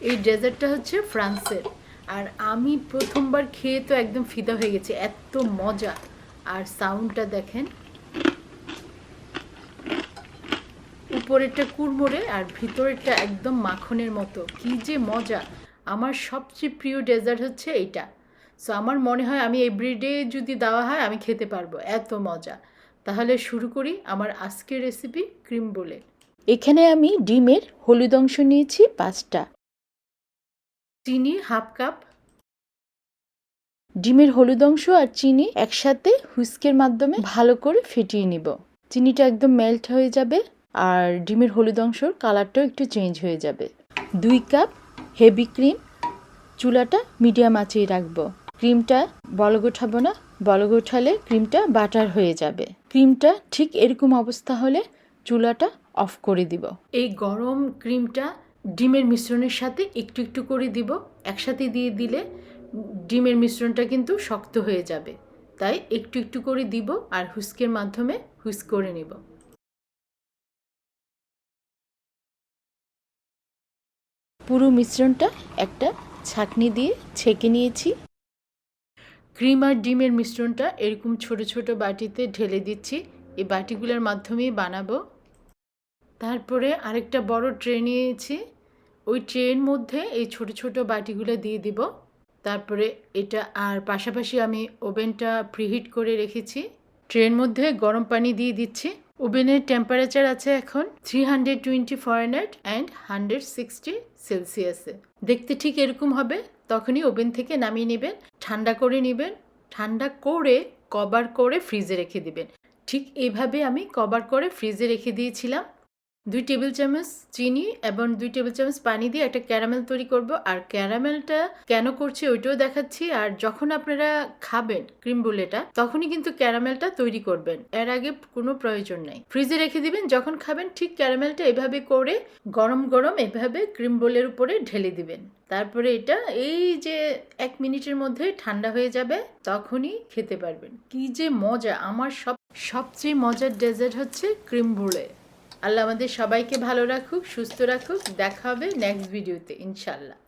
এই ডেজার্টটা হচ্ছে ফ্রান্সের। আর আমি প্রথমবার খেয়ে তো একদম ফিদা হয়ে গেছি, এত মজা। আর সাউন্ডটা দেখেন। উপরেরটা কুড়মুড়ে আর ভিতরেরটা একদম মাখনের মতো। কি যে মজা! আমার সবচেয়ে প্রিয় ডেজার্ট হচ্ছে এইটা। সো আমার মনে হয় আমি এভরিডে যদি দেওয়া হয়, আমি খেতে পারব। এত মজা! তাহলে শুরু করি আমার আজকের রেসিপি ক্রিম বলে এখানে আমি ডিমের হলুদ অংশ নিয়েছি, পাঁচটা। চিনি হাফ কাপ। ডিমের হলুদ অংশ আর চিনি একসাথে হুইস্কের মাধ্যমে ভালো করে ফেটিয়ে নিব। চিনিটা একদম মেল্ট হয়ে যাবে আর ডিমের হলুদ অংশর কালারটাও একটু চেঞ্জ হয়ে যাবে। দুই কাপ হেভি ক্রিম চুলাটা মিডিয়াম আঁচেই রাখব। ক্রিমটা বলগ ওঠাবো না বলগ ওঠালে ক্রিমটা বাটার হয়ে যাবে। ক্রিমটা ঠিক এরকম অবস্থা হলে চুলাটা অফ করে দিব। এই গরম ক্রিমটা ডিমের মিশ্রণের সাথে একটু একটু করে দিব। একসাথে দিয়ে দিলে ডিমের মিশ্রণটা কিন্তু শক্ত হয়ে যাবে। তাই একটু একটু করে দিব আর হুস্কের মাধ্যমে হুইস্ক করে নিব। পুরো মিশ্রণটা একটা ছাঁকনি দিয়ে ছেঁকে নিয়েছি। ক্রিম আর ডিমের মিশ্রণটা এরকম ছোট ছোট বাটিতে ঢেলে দিচ্ছি। এই বাটিগুলোর মাধ্যমেই বানাবো। তারপরে আরেকটা বড় ট্রে নিয়েছি। ওই ট্রের মধ্যে এই ছোট ছোট বাটিগুলো দিয়ে দিব। তারপরে এটা আর পাশাপাশি আমি ওভেনটা প্রিহিট করে রেখেছি। ট্রের মধ্যে গরম পানি দিয়ে দিচ্ছি। ওভেনের টেম্পারেচার আছে এখন three hundred twenty Fahrenheit and hundred sixty সেলসিয়াসে দেখতে ঠিক এরকম হবে। তখনই ওভেন থেকে নামিয়ে নেবেন, ঠান্ডা করে নেবেন, ঠান্ডা করে কভার করে ফ্রিজে রেখে দিবেন। ঠিক এইভাবে আমি কভার করে ফ্রিজে রেখে দিয়েছিলাম। দুই টেবিল চামচ চিনি এবং দুই টেবিল চামচ পানি দিয়ে একটা ক্যারামেল তৈরি করব। আর ক্যারামেলটা কেন করছি ওইটাও দেখাচ্ছি। আর যখন আপনারা খাবেন ক্রিম বুলেটা, তখনই কিন্তু ক্যারামেলটা তৈরি করবেন। এর আগে কোনো প্রয়োজন নাই। ফ্রিজে রেখে দিবেন, যখন খাবেন ঠিক ক্যারামেলটা এভাবে করে গরম গরম এভাবে ক্রিম বোলের উপরে ঢেলে দিবেন। তারপরে এটা এই যে এক মিনিটের মধ্যে ঠান্ডা হয়ে যাবে, তখনই খেতে পারবেন। কি যে মজা! আমার সব, সবচেয়ে মজার ডেজার্ট হচ্ছে ক্রিম বুলে। আল্লাহ আমাদের সবাইকে ভালো রাখুক সুস্থ রাখুক। দেখা হবে নেক্সট ভিডিওতে ইনশাল্লাহ